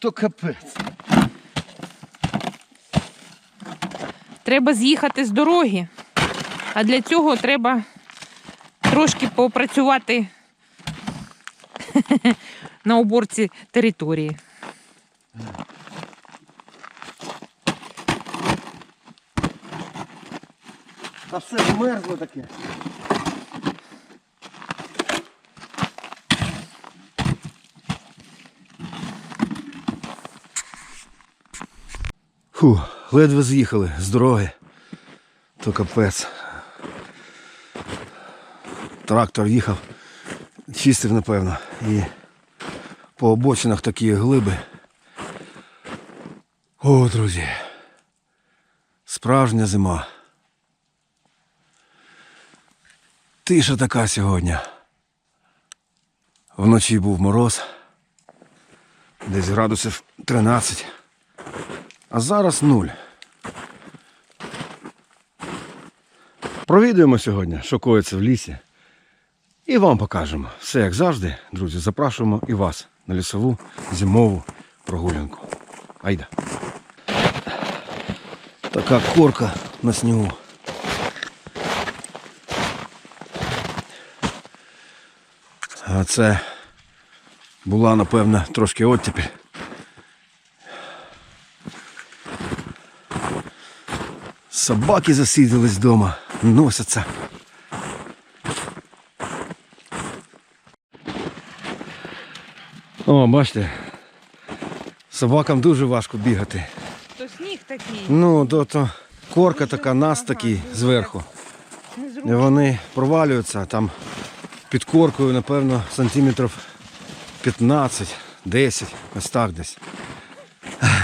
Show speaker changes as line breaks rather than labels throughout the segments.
то капець.
Треба з'їхати з дороги. А для цього треба трошки попрацювати на уборці території.
Та все змерзло таке. Фу, ледве з'їхали з дороги. То капець. Трактор їхав, чистив, напевно, і по обочинах такі глиби. О, друзі. Справжня зима. Тиша така сьогодні. Вночі був мороз. Десь градусів 13. А зараз нуль. Провідуємо сьогодні, що коїться в лісі. І вам покажемо. Все як завжди, друзі, запрошуємо і вас на лісову зимову прогулянку. Айда. Така корка на снігу. А це була, напевно, трошки оттепіль. Собаки засиділись вдома, носяться. О, бачите, собакам дуже важко бігати.
То сніг такий.
Ну, то, то корка така, нас такий зверху. І вони провалюються там під коркою, напевно, сантиметрів 15, 10, ось так десь.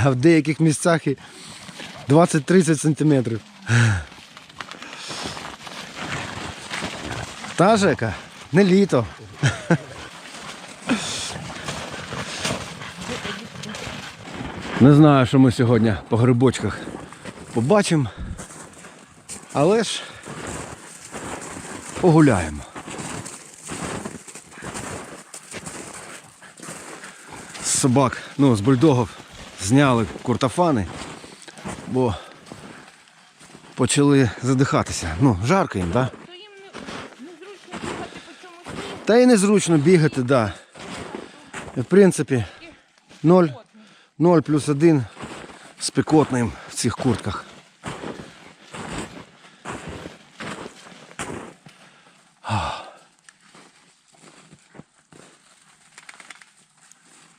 А в деяких місцях і 20-30 сантиметрів. Та Жека, не літо. Не знаю, що ми сьогодні по грибочках побачимо. Але ж погуляємо. Собак, ну, з бульдогів зняли куртофани, бо почали задихатися. Ну, жарко їм, так?
То незручно бігати по цьому.
Та і незручно бігати, так. Да. В принципі, 0, 0 плюс 1 спекотним в цих куртках.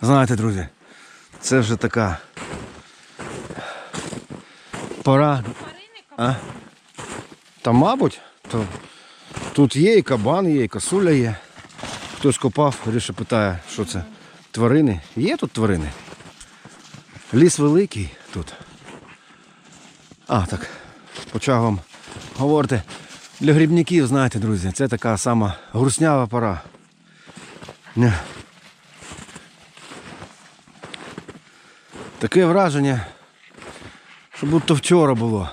Знаєте, друзі, це вже така пора. А? Та мабуть, то тут є і кабан, є, і косуля є. Хтось копав, Гриша питає, що це тварини. Є тут тварини? Ліс великий тут. А, так. Почав вам говорити. Для грибників, знаєте, друзі, це така сама груснява пора. Таке враження, що будто вчора було.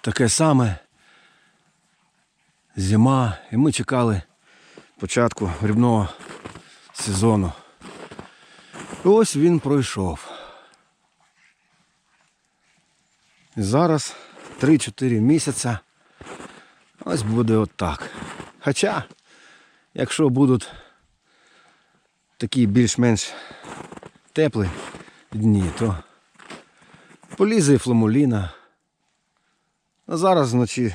Таке саме зима, і ми чекали початку грибного сезону. І ось він пройшов. І зараз 3-4 місяця ось буде отак. Хоча, якщо будуть такі більш-менш теплі дні, то полізе і фламуліна. А зараз вночі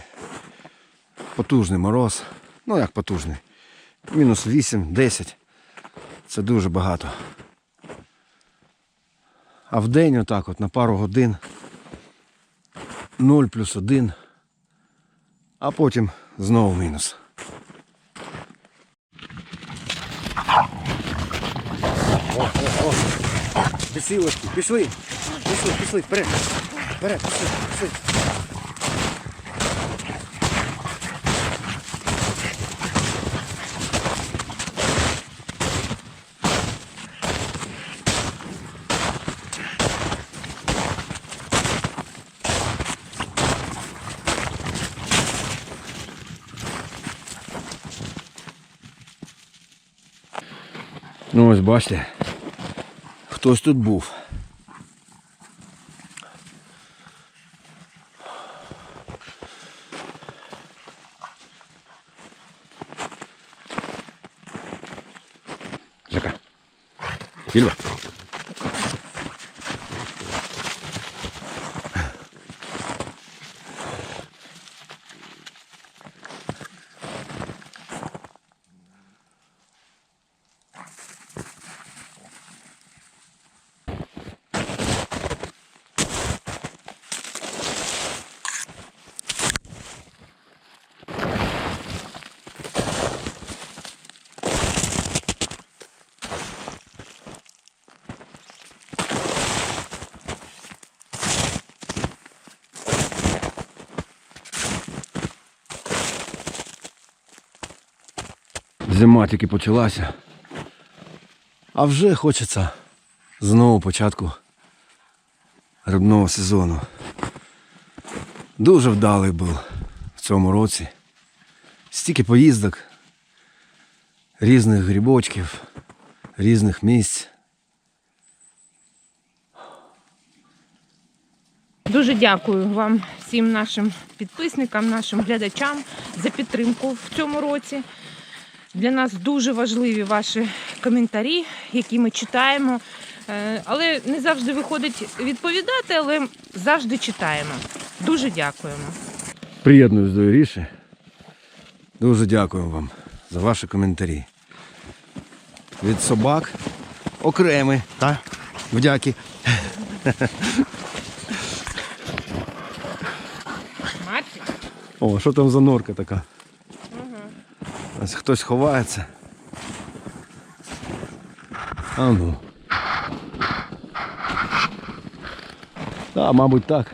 потужний мороз. Ну як потужний. Мінус 8-10. Це дуже багато. А в день отак от на пару годин 0 плюс 1, а потім знову мінус. Посілочки. Пішли. Пішли, пішли, вперед. Вперед, пішли, пішли. Ну ось бачите, хтось тут був. Жека. Зима тільки почалася. А вже хочеться знову початку рибного сезону. Дуже вдалий був в цьому році. Стільки поїздок, різних грибочків, різних місць.
Дуже дякую вам, всім нашим підписникам, нашим глядачам за підтримку в цьому році. Для нас дуже важливі ваші коментарі, які ми читаємо. Е, Але не завжди виходить відповідати, але завжди читаємо. Дуже дякуємо.
Приєднуюсь до Іріші. Дуже дякую вам за ваші коментарі. Від собак окремі, так? Вдяки. О, що там за норка така? Ось хтось ховається. А ну. А, мабуть, так.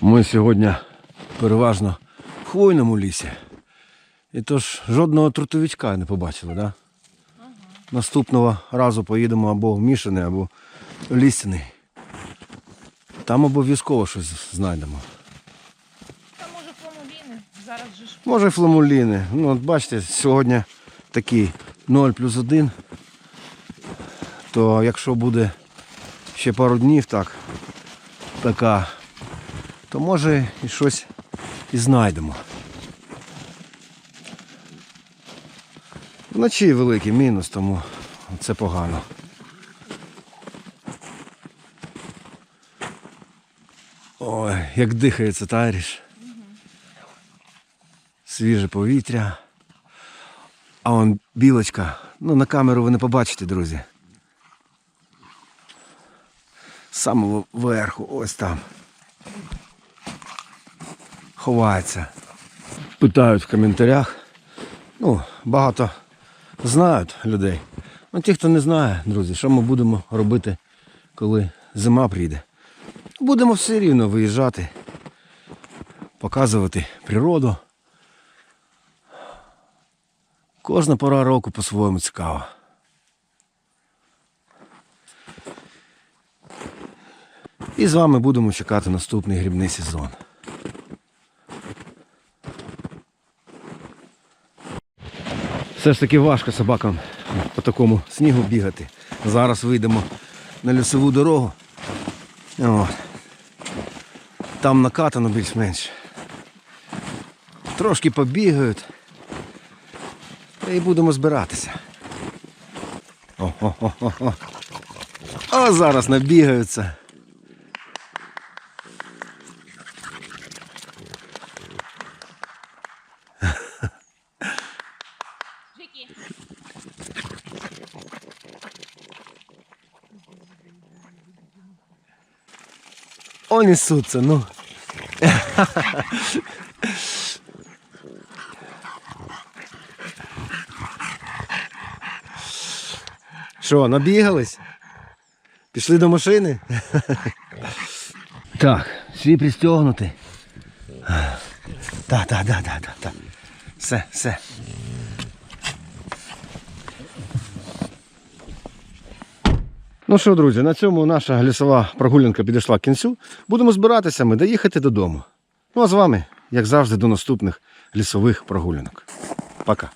Ми сьогодні переважно в хвойному лісі. І тож жодного трутовичка не побачили, так? Да? Наступного разу поїдемо або в Мішине, або в Лістяний. Там обов'язково щось знайдемо.
та може фламуліни? Зараз же ж
Може фламуліни. Ну, от бачите, сьогодні такий 0 плюс 1. То якщо буде ще пару днів так, така, то може і щось і знайдемо. Вночі великий мінус, тому це погано. Ой, як дихається Тайріш. Свіже повітря. А он білочка. Ну, на камеру ви не побачите, друзі. З самого верху, ось там. Ховається. Питають в коментарях. Ну, багато знають людей. Ну, ті, хто не знає, друзі, що ми будемо робити, коли зима прийде. Будемо все рівно виїжджати, показувати природу. Кожна пора року по-своєму цікава. І з вами будемо чекати наступний грибний сезон. Все ж таки важко собакам по такому снігу бігати. Зараз вийдемо на лісову дорогу. От. Там накатано більш-менш. Трошки побігають. Та і будемо збиратися. О-о-о-о. А зараз набігаються. О, несуться, ну. Що, набігались? Пішли до машини? Так, всі пристегнуті. Так, так, так, так, так. Все, все. Ну що, друзі, на цьому наша лісова прогулянка підійшла к кінцю. Будемо збиратися ми доїхати додому. Ну а з вами, як завжди, до наступних лісових прогулянок. Пока.